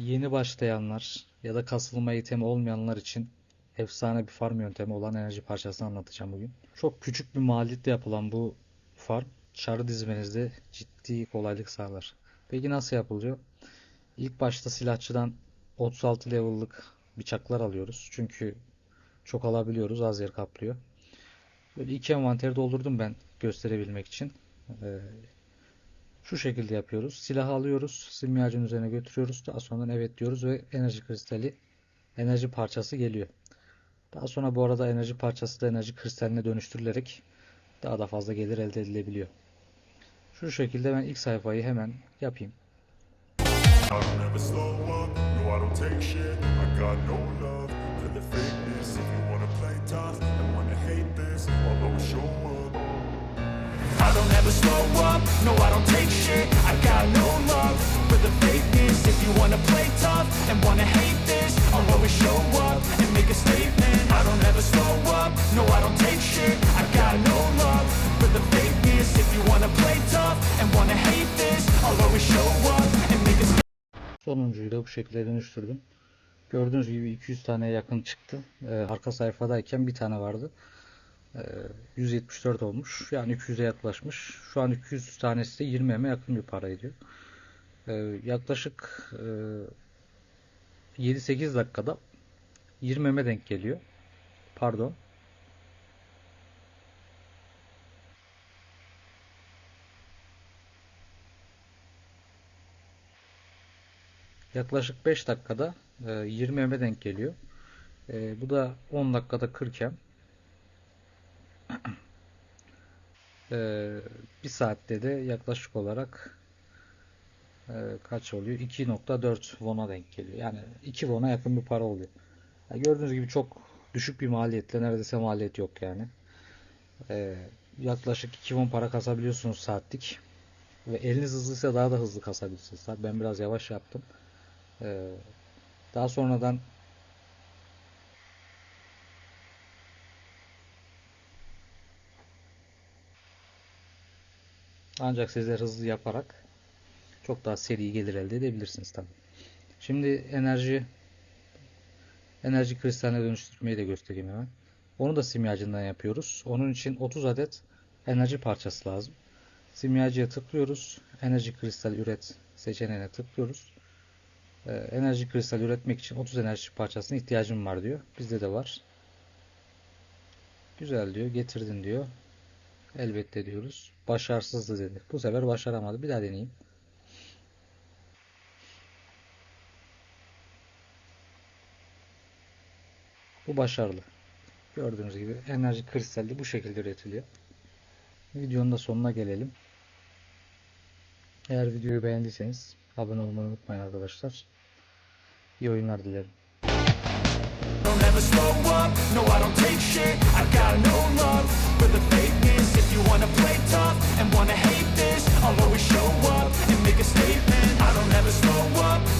Yeni başlayanlar ya da kasılma eğitimi olmayanlar için efsane bir farm yöntemi olan enerji parçasını anlatacağım bugün. Çok küçük bir maliyetle yapılan bu farm çarı dizmenizde ciddi kolaylık sağlar. Peki nasıl yapılıyor? İlk başta silahçıdan 36 level'lık bıçaklar alıyoruz. Çünkü çok alabiliyoruz, az yer kaplıyor. Böyle iki envanteri doldurdum ben gösterebilmek için. Ee, şu şekilde yapıyoruz. Silahı alıyoruz, simyacın üzerine götürüyoruz. Daha sonra evet diyoruz ve enerji kristali, enerji parçası geliyor. Daha sonra bu arada enerji parçası da enerji kristaline dönüştürülerek daha da fazla gelir elde edilebiliyor. Şu şekilde ben ilk sayfayı hemen yapayım. I I don't ever slow up, no I don't take shit. I got no love for the fakeness. If you wanna play tough and wanna hate this I'll always show up and make a statement. I don't ever slow up, no I don't take shit. I got no love for the fakeness. If you wanna play tough and wanna hate this I'll always show up and make a statement Sonuncuyu da bu şekilde dönüştürdüm. Gördüğünüz gibi 200 taneye yakın çıktı. Ee, arka sayfadayken bir tane vardı. Ee, 174 olmuş. Yani 200'e yaklaşmış. Şu an 200 tanesi de 20 eme yakın bir para ediyor. Ee, yaklaşık e, 7-8 dakikada 20 eme denk geliyor. Pardon. Yaklaşık 5 dakikada e, 20 eme denk geliyor. E, bu da 10 dakikada 40 em. E, bir saatte de yaklaşık olarak e, kaç oluyor? 2.4 won'a denk geliyor. Yani 2 won'a yakın bir para oluyor. Ya gördüğünüz gibi çok düşük bir maliyetle neredeyse maliyet yok yani. E, yaklaşık 2 won para kasabiliyorsunuz saatlik. Ve eliniz hızlıysa daha da hızlı kasabilirsiniz. Ben biraz yavaş yaptım. Ee, daha sonradan ancak sizler hızlı yaparak çok daha seri gelir elde edebilirsiniz tabii. Şimdi enerji enerji kristaline dönüştürmeyi de göstereyim hemen. Onu da simyacından yapıyoruz. Onun için 30 adet enerji parçası lazım. Simyacıya tıklıyoruz. Enerji kristal üret seçeneğine tıklıyoruz. Ee, enerji kristal üretmek için 30 enerji parçasına ihtiyacım var diyor. Bizde de var. Güzel diyor. Getirdin diyor. Elbette diyoruz. Başarısızdı dedi. Bu sefer başaramadı. Bir daha deneyeyim. Bu başarılı. Gördüğünüz gibi enerji kristalli bu şekilde üretiliyor. Videonun da sonuna gelelim. Eğer videoyu beğendiyseniz abone olmayı unutmayın arkadaşlar. İyi oyunlar dilerim.